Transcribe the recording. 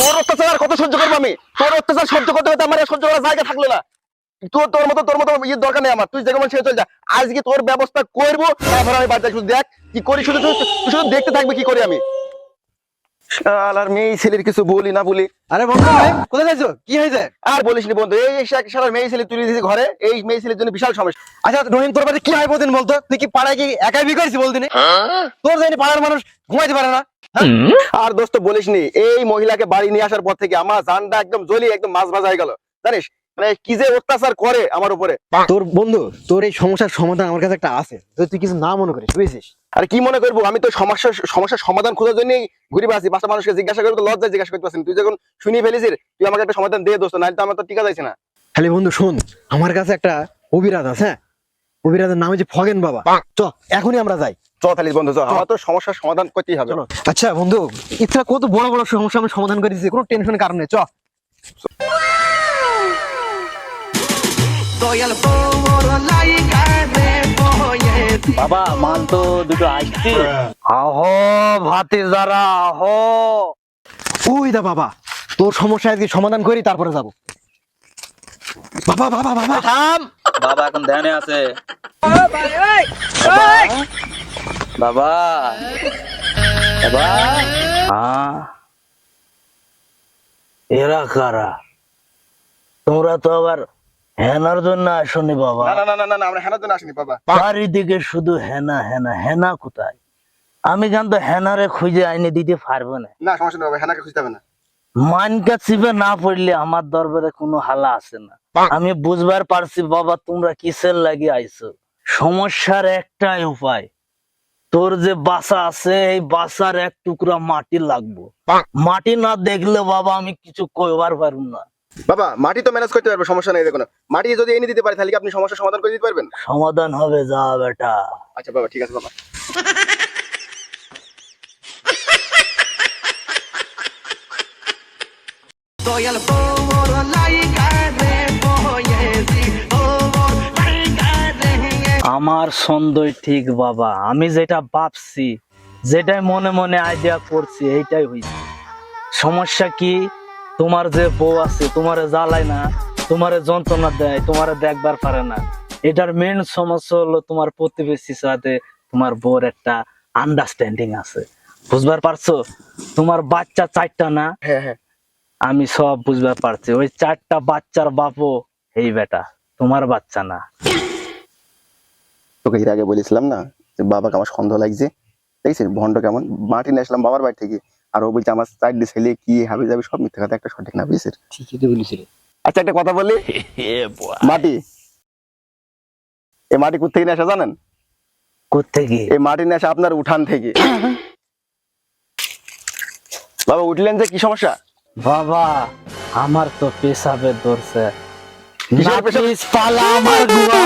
তোর অত্যাচার কত সহ্য করব আমি? তোর অত্যাচার সহ্য করতে করতে আমার সহ্য করার জায়গা থাকল না। তোর তোর মতো তোর মতো ইয়ে দরকার নেই আমার। তুই যেমন সে চল যা। আজকে তোর ব্যবস্থা করব, তারপর আমি বাড়িতে শুধু দেখ, কি করি শুধু শুধু দেখতে থাকবি কি করি আমি? শালার মেয়ে ছেলের কিছু বলি না বলি। আরে বন্ধু ভাই কোথায় যাইছো? কি হয়েছে? আর বলিস নি বন্ধু এই সা- মেয়ে ছেলে তুলে দিয়েছি ঘরে এই মেয়ে ছেলের জন্য বিশাল সমস্যা। আচ্ছা রহিম তোর বাড়ি কি হয় বলদিন বলতো? তুই কি পাড়ায় কি একাই বিয়ে করেছিস বলদিন তোর জানি পাড়ার মানুষ ঘুমাইতে পারে না আর দোস্ত বলিস নি এই মহিলাকে বাড়ি নিয়ে আসার পর থেকে আমার জানটা একদম জলি একদম মাছ ভাজা হয়ে গেল। জানিস মানে কি যে অত্যাচার করে আমার উপরে। তোর বন্ধু তোর এই সমস্যার সমাধান আমার কাছে একটা আছে। যদি তুই কিছু না মনে করিস বুঝেছিস? আর কি মনে করব? আমি তো সমস্যার সমস্যার সমাধান খোঁজার জন্যই ঘুরে বেড়াচ্ছি। পাঁচটা মানুষকে জিজ্ঞাসা করব তো লজ্জায় জিজ্ঞাসা করতে পারছি তুই যখন ফেলিস তুই আমাকে একটা সমাধান দিয়ে দোস্ত নাহলে তো আমার তো টিকা যাচ্ছে না। খালি বন্ধু শোন আমার কাছে একটা অভিরাজ আছে হ্যাঁ? অভিরাজের নাম হচ্ছে ফগেন বাবা। চ এখনই আমরা যাই। চ তাহলে বন্ধু চ। আমার তো সমস্যার সমাধান করতেই হবে। আচ্ছা বন্ধু ইচ্ছা কত বড় বড় সমস্যা আমি সমাধান করে দিচ্ছি কোনো টেনশনের কারণে চ। বাবা মাল তো দুটো আসছে আহো ভাতে যারা আহো। ওই দা বাবা তোর সমস্যা আজকে সমাধান করি তারপরে যাব। বাবা বাবা বাবা। থাম। বাবা এখন ধ্যানে আছে। বাবা বাবা। হ্যাঁ এরা কারা? তোমরা তো আবার হেনার জন্য আসনি বাবা। না না না না না আমরা হেনার জন্য আসিনি বাবা। চারিদিকে শুধু হেনা হেনা হেনা কোথায়? আমি জানতো হেনারে খুঁজে আইনে দিতে পারব না। না সমস্যা নেই বাবা হেনাকে খুঁজতে হবে না। মানকা চিপে না পড়লে আমার দরবারে কোনো হালা আছে না। আমি বুঝবার পারছি বাবা তোমরা কিসের লাগি আইছো? সমস্যার একটাই উপায় তোর যে বাসা আছে এই বাসার এক টুকরা মাটি লাগবো। মাটি না দেখলে বাবা আমি কিছু কইবার পারব না। বাবা মাটি তো ম্যানেজ করতে পারবে সমস্যা নেই দেখুন মাটি যদি এনে দিতে পারে তাহলে কি আপনি সমস্যার সমাধান করে দিতে পারবেন? সমাধান হবে যা বেটা। আচ্ছা বাবা ঠিক আছে বাবা। আমার সন্দেহ ঠিক বাবা। আমি যেটা ভাবছি যেটাই মনে মনে আইডিয়া করছি এইটাই হইছে। সমস্যা কি? তোমার যে বউ আছে তোমারে জ্বালায় না তোমারে যন্ত্রণা দেয় তোমারে দেখবার পারে না। এটার মেন সমস্যা হলো তোমার প্রতিবেশীর সাথে তোমার বউর একটা আন্ডারস্ট্যান্ডিং আছে। বুঝবার পারছ? তোমার বাচ্চা চারটা না? হ্যাঁ হ্যাঁ। আমি সব বুঝবার পারছি। ওই চারটা বাচ্চার বাপও এই বেটা তোমার বাচ্চা না। তোকে এর আগে বলেছিলাম না যে বাবাকে আমার সন্দেহ লাগছে দেখছিস? ভন্ড কেমন? মাটি নিয়ে আসলাম বাবার বাড়ি থেকে। আর ও বলছে আমার চারটি ছেলে কি হাবি যাবে সব মিথ্যে কথা একটা সঠিক না বুঝছিস? ঠিকই তো বলেছিলি। আচ্ছা একটা কথা বললি মাটি। এই মাটি কোথেকে নিয়ে আসা জানেন? কোথেকে এই মাটি নিয়ে আসা আপনার উঠান থেকে। বাবা উঠলেন যে কি সমস্যা? বাবা আমার তো পেশাবে ধরছে কিসের পেশাব? পালা আমার গুয়া